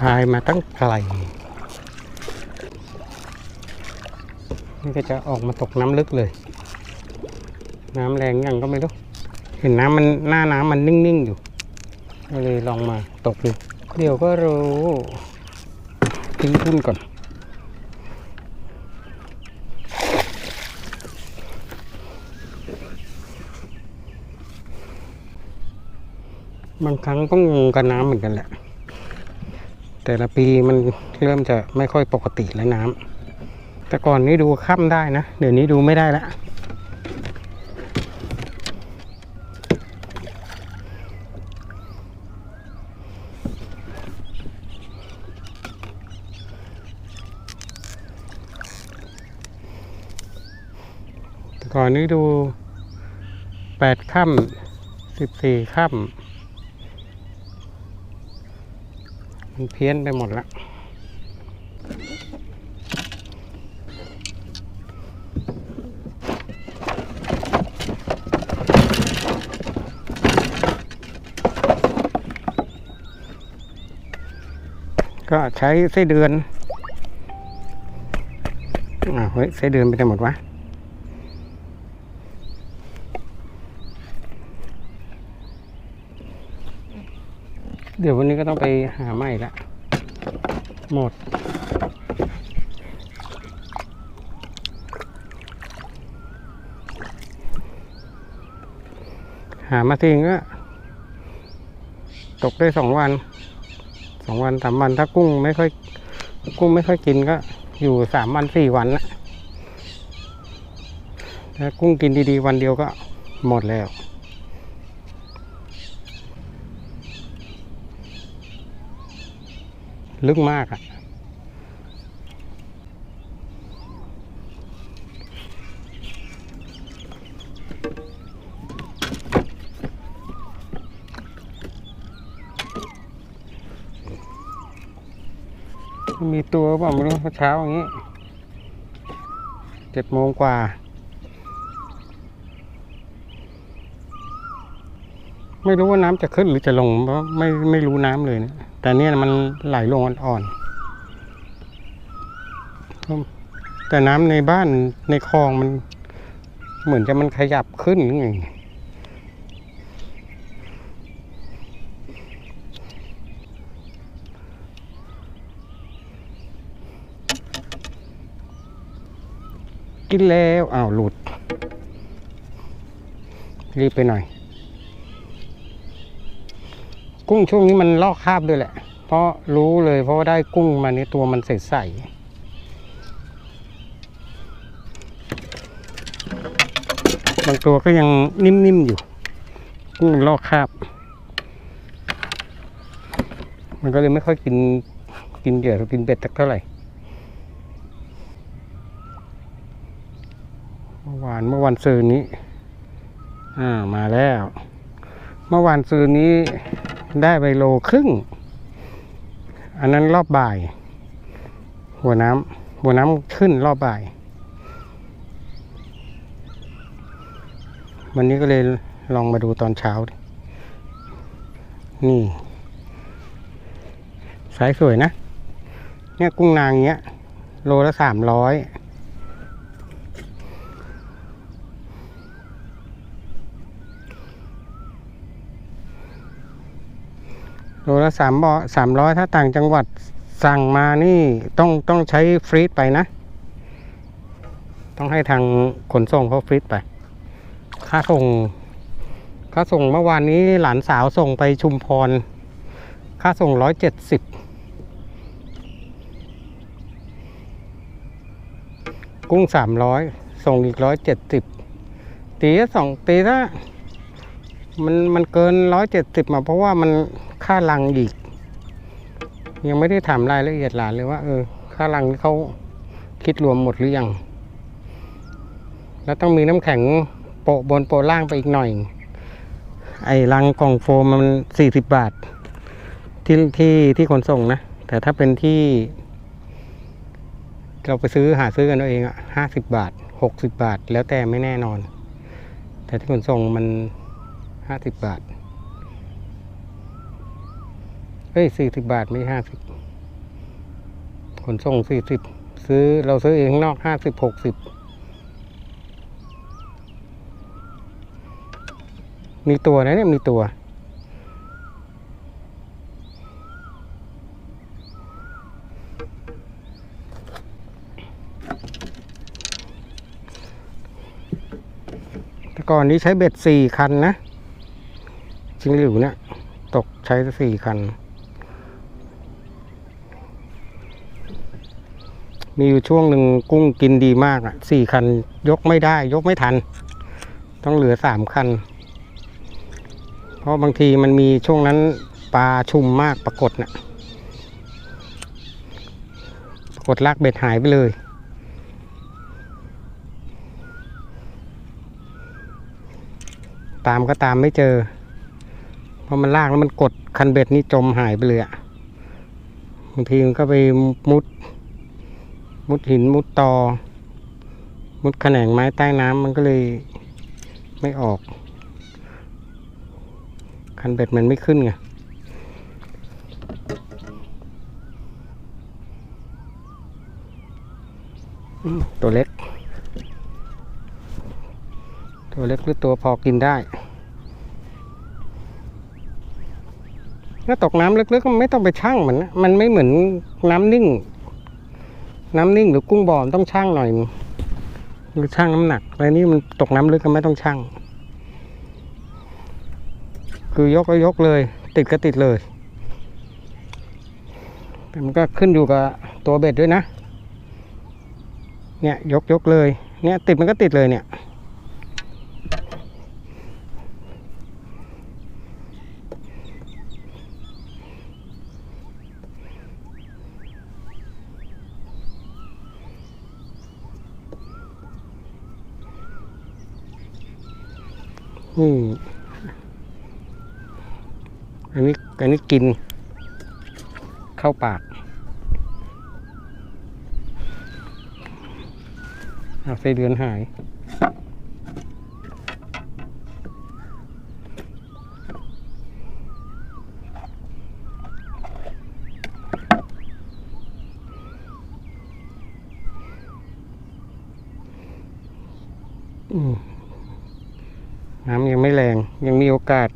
พายมาตั้งไกล นี่ก็จะออกมาตกน้ำลึกเลย น้ำแรงยังก็ไม่รู้ เห็นน้ำมันหน้าน้ำมันนิ่ง ๆ อยู่ ก็เลยลองมาตกดู เดี๋ยวก็รู้ทิ้งทุ่นก่อน บางครั้งก็งงกับน้ำเหมือนกันแหละ แต่ละปีมันเริ่มจะไม่ค่อยปกติแล้วน้ำแต่ก่อนนี้ดูค่ำได้นะ เดี๋ยวนี้ดูไม่ได้แล้วแต่ก่อนนี้ดูแปดค่ำสิบสี่ค่ำมัน เพี้ยนไปหมดละก็ใช้ไส้เดือนอ่าเฮ้ยไส้เดือนไปไหนหมดวะ เดี๋ยววันนี้ก็ต้องไปหาใหม่ละหมด หามาทีก็ตกได้สองวันสองวันสามวันถ้ากุ้งไม่ค่อย กุ้งไม่ค่อยกินก็ อยู่สามวันสี่วันละถ้ากุ้งกินดีๆ วันเดียวก็หมดแล้ว ลึกมากอะ่ะมีตัวเปล่าไม่รู้เช้าอย่างนี้เจ็ดโมงกว่า ไม่รู้ว่าน้ำจะขึ้นหรือจะลงเพราะไม่ไม่รู้น้ำเลยนะแต่เนี่ยมันไหลลงอ่อนๆแต่น้ำในบ้านในคลองมัน เหมือนจะมันขยับขึ้นหรือไงกินแล้วอ้าวหลุดรีบไปหน่อย กุ้งช่วงนี้มันลอกคราบด้วยแหละ เพราะรู้เลยเพราะว่าได้กุ้งมาในตัวมันใสๆบางตัวก็ยังนิ่มๆอยู่ กุ้งลอกคราบ มันก็เลยไม่ค่อยกินกินเหยื่อกินเบ็ดเท่าไหร่เมื่อวานเมื่อวันซืนนี้ อ่ามาแล้ว เมื่อวานซืนนี้ ได้ไปโลครึ่ง อันนั้นรอบบ่าย หัวน้ำหัวน้ำขึ้นรอบบ่าย วันนี้ก็เลยลองมาดูตอนเช้า นี่ สายสวยนะ เนี่ยกุ้งนางเงี้ย โลละสามร้อย โลละสามบอสามร้อยถ้าต่างจังหวัดสั่งมานี่ต้องต้องใช้ฟรีดไปนะ ต้องให้ทางขนส่งเขาฟรีดไป ค่าส่ง ค่าส่งเมื่อวานนี้หลานสาวส่งไปชุมพร ค่าส่งร้อยเจ็ดสิบกุ้งสามร้อยส่งอีกร้อยเจ็ดสิบตีละสองตีละ มันมันเกินร้อยเจ็ดสิบมาเพราะว่ามันค่าลังอีก ยังไม่ได้ถามรายละเอียดหลานเลยว่าเออ ค่าลังเขาคิดรวมหมดหรือยัง แล้วต้องมีน้ำแข็งโปะบนโปะล่างไปอีกหน่อย ไอ้ลังกล่องโฟมมันสี่สิบบาท ที่ที่ที่ขนส่งนะ แต่ถ้าเป็นที่ เราไปซื้อหาซื้อกันเอาเองอะห้าสิบบาทหกสิบบาท แล้วแต่ไม่แน่นอน แต่ที่ขนส่งมัน ห้าสิบบาท เฮ้ยสี่สิบบาทไม่ห้าสิบขนส่งสี่สิบซื้อเราซื้อเองข้างนอกห้าสิบหกสิบมีตัวนะเนี่ยมีตัวแต่ก่อนนี้ใช้เบ็ดสี่คันนะ จริงหรือเนี่ย ตกใช้สี่คัน มีอยู่ช่วงหนึ่งกุ้งกินดีมากอะสี่คัน ยกไม่ได้ ยกไม่ทัน ต้องเหลือสามคัน เพราะบางทีมันมีช่วงนั้นปลาชุมมากปรากฏน่ะปรากฏลากเบ็ดหายไปเลยตามก็ตามไม่เจอ พราะมันลากแล้วมันกดคันเบ็ดนี่จมหายไปเลยอะบางทีมันก็ไปมุด มุดหินมุดตอ มุดแขนงไม้ใต้น้ำมันก็เลยไม่ออก คันเบ็ดมันไม่ขึ้นไงตัวเล็ก ตัวเล็กหรือตัวพอกินได้ ถ้าตกน้ำลึกๆก็ไม่ต้องไปชั่งมันนะมันไม่เหมือนน้ำนิ่ง น้ำนิ่งหรือกุ้งบอมต้องชั่งหน่อยหรือชั่งน้ำหนักอะไรนี่มันตกน้ำลึกก็ไม่ต้องชั่ง คือยกก็ยกเลย ติดก็ติดเลยแต่มันก็ขึ้นอยู่กับตัวเบ็ดด้วยนะ เนี่ยยกยกเลย เนี่ยติดมันก็ติดเลยเนี่ย อืมอันนี้อันนี้กิน เข้าปากเอาไส้เดือนหายอืม น้ำยังไม่แรงยังมีโอกาส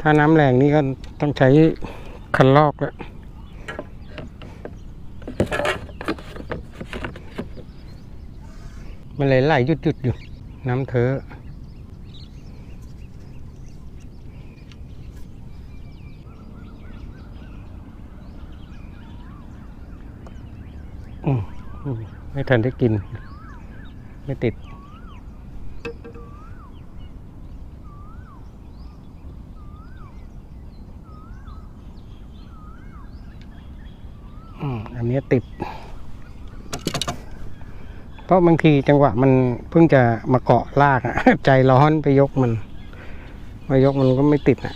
ถ้าน้ำแรงนี่ก็ต้องใช้คันลอกแล้วมันเลยไหลหยุดๆอยู่ น้ำเถอะอืมอืม ไม่ทันได้กิน ไม่ติด อันนี้ติด เพราะบางทีจังหวะมันเพิ่งจะมาเกาะลากอะใจร้อนไปยกมันมายกมันก็ไม่ติดอะ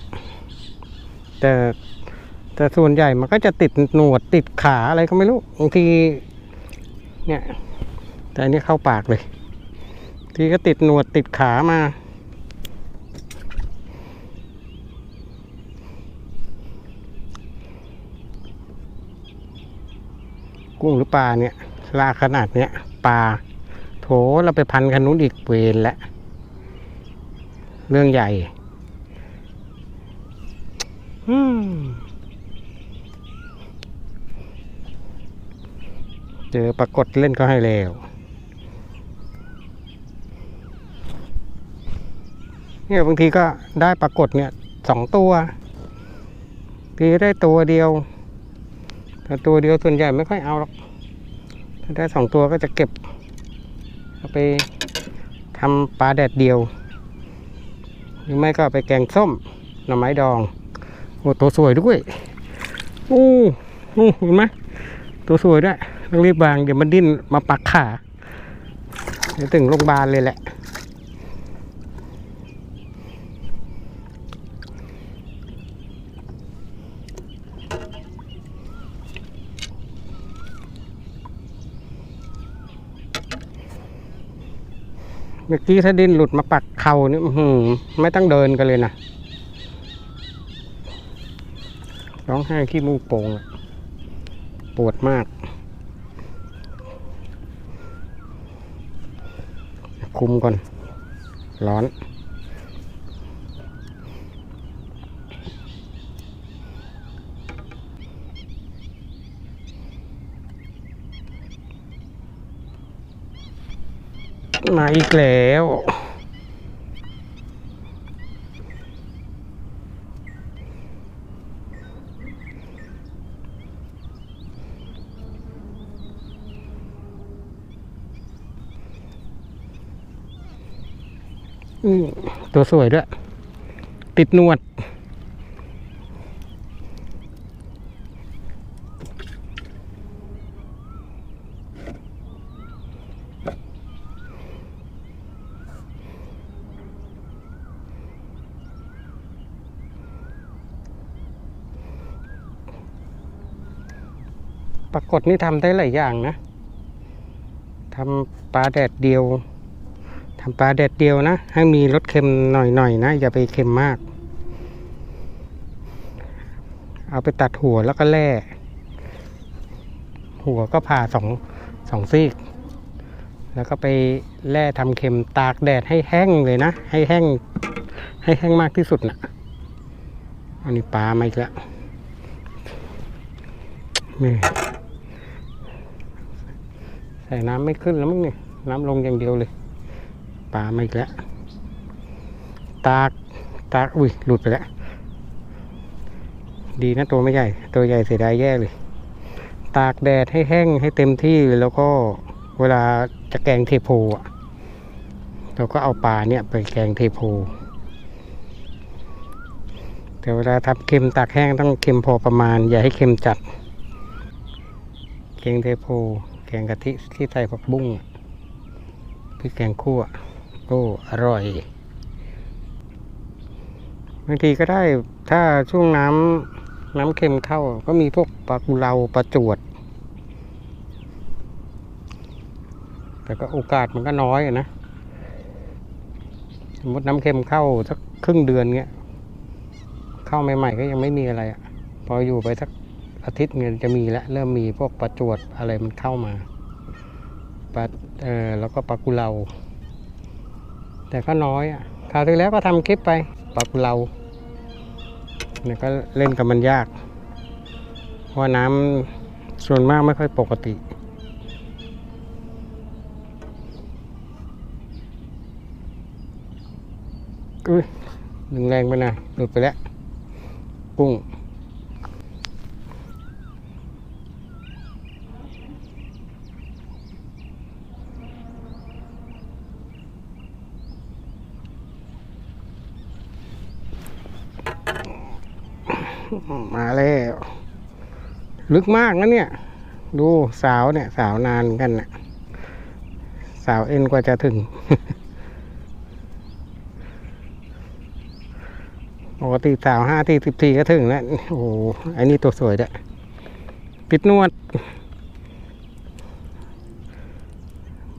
แต่แต่ส่วนใหญ่มันก็จะติดหนวดติดขาอะไรก็ไม่รู้บางที เนี่ย แต่อันนี้เข้าปากเลย ทีก็ติดหนวดติดขามา กุ้งหรือปลาเนี่ยลาขนาดเนี้ยปลาโถเราไปพันคันนู้นอีกเวรแล้วเรื่องใหญ่ อืม เจอปรากฏเล่นก็ให้แล้วเนี่ยบางทีก็ได้ปรากฏเนี่ยสองตัวทีได้ตัวเดียวแต่ตัวเดียวส่วนใหญ่ไม่ค่อยเอาหรอกถ้าได้สองตัวก็จะเก็บเอาไปทำปลาแดดเดียว หรือไม่ก็ไปแกงส้มหน่อไม้ดองโอ้ตัวสวยด้วยอู้อู้เห็นไหมตัวสวยด้วย ต้องรีบวางเดี๋ยวมันดิ้นมาปักขาเดี๋ยวถึงโรงพยาบาลเลยแหละ เมื่อกี้ถ้าดิ้นหลุดมาปักเข่านี่หือไม่ต้องเดินกันเลยนะร้องไห้ขี้มูกโป่งปวดมาก คุมก่อน ร้อน มาอีกแล้ว ตัวสวยด้วย ติดหนวด ปรากฏนี่ทำได้หลายอย่างนะทำปลาแดดเดียว ทำปลาแดดเดียวนะ ให้มีรสเค็มหน่อยๆนะ อย่าไปเค็มมาก เอาไปตัดหัวแล้วก็แล่หัวก็ผ่าสองสองซีก แล้วก็ไปแล่ทำเค็มตากแดดให้แห้งเลยนะ ให้แห้ง ให้แห้งมากที่สุดนะอันนี้ปลามาอีกแล้วนี่ใส่น้ำไม่ขึ้นแล้วมั้งเนี่ยน้ำลงอย่างเดียวเลย ปลามาอีกแล้ว ตาก ตากอุ้ยหลุดไปแล้ว ดีนะตัวไม่ใหญ่ ตัวใหญ่เสียดายแย่เลย ตากแดดให้แห้งให้เต็มที่แล้วก็เวลาจะแกงเทโพอะ เราก็เอาปลาเนี่ยไปแกงเทโพแต่เวลาทำเค็มตากแห้งต้องเค็มพอประมาณ อย่าให้เค็มจัดแกงเทโพแกงกะทิที่ใส่ผักบุ้งพริกแกงคั่ว โอ้อร่อยบางทีก็ได้ถ้าช่วงน้ำน้ำเค็มเข้า ก็มีพวกปลากุเลาปลาจวด แต่ก็โอกาสมันก็น้อยนะสมมติน้ำเค็มเข้าสักครึ่งเดือนเงี้ย เข้าใหม่ๆก็ยังไม่มีอะไรอะพออยู่ไปสักอาทิตย์เงี้ยจะมีแล้วเริ่มมีพวกปลาจวดอะไรมันเข้ามาปลาเออแล้วก็ปลากุเลา แต่ก็น้อยอะคราวที่แล้วก็ทำคลิปไปปลากุเลาเนี่ยก็เล่นกับมันยากเพราะว่าน้ำส่วนมากไม่ค่อยปกติ อุ้ยดึงแรงไปหน่อยหลุดไปแล้วกุ้ง มาแล้ว ลึกมากนะเนี่ย ดูสาวเนี่ย สาวนานกันน่ะสาวเอ็นกว่าจะถึง ปกติสาวห้าทีสิบทีก็ถึงแล้ว โอ้ไอ้นี่ตัวสวยด้วยปิดนวด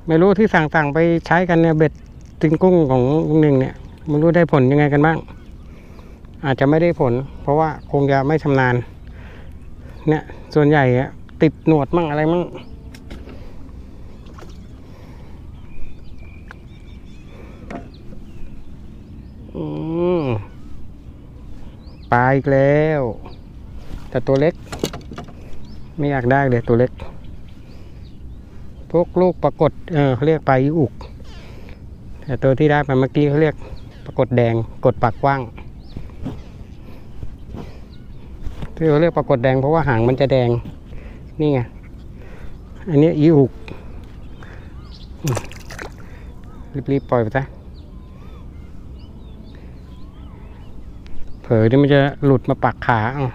ไม่รู้ที่สั่งๆไปใช้กันเนี่ยเบ็ดติงกุ้งของลุงหนึ่งเนี่ยไม่รู้ได้ผลยังไงกันบ้าง อาจจะไม่ได้ผล เพราะว่าคงจะไม่ชำนาญ เนี่ย ส่วนใหญ่อะติดหนวดมั่งอะไรมั่งปลาอีกแล้ว แต่ตัวเล็ก ไม่อยากได้เลยตัวเล็ก พวกลูกปรากฏเออเขาเรียกปลาอีอุก แต่ตัวที่ได้ไปเมื่อกี้เขาเรียกปรากฏแดงกดปากกว้าง ที่เราเรียกปรากฏแดงเพราะว่าหางมันจะแดง นี่ไง อันนี้อีหุกรีบๆปล่อยไปซะเผลอที่มันจะหลุดมาปักขาเอา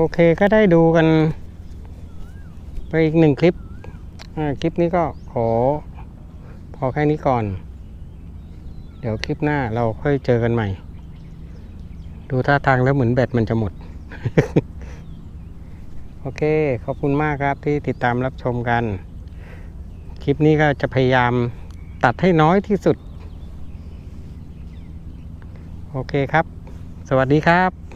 โอเคก็ได้ดูกัน ไปอีกหนึ่งคลิป คลิปนี้ก็ขอพอแค่นี้ก่อน เดี๋ยวคลิปหน้าเราค่อยเจอกันใหม่ ดูท่าทางแล้วเหมือนแบตมันจะหมด โอเค ขอบคุณมากครับที่ติดตามรับชมกัน คลิปนี้ก็จะพยายามตัดให้น้อยที่สุด โอเคครับ สวัสดีครับ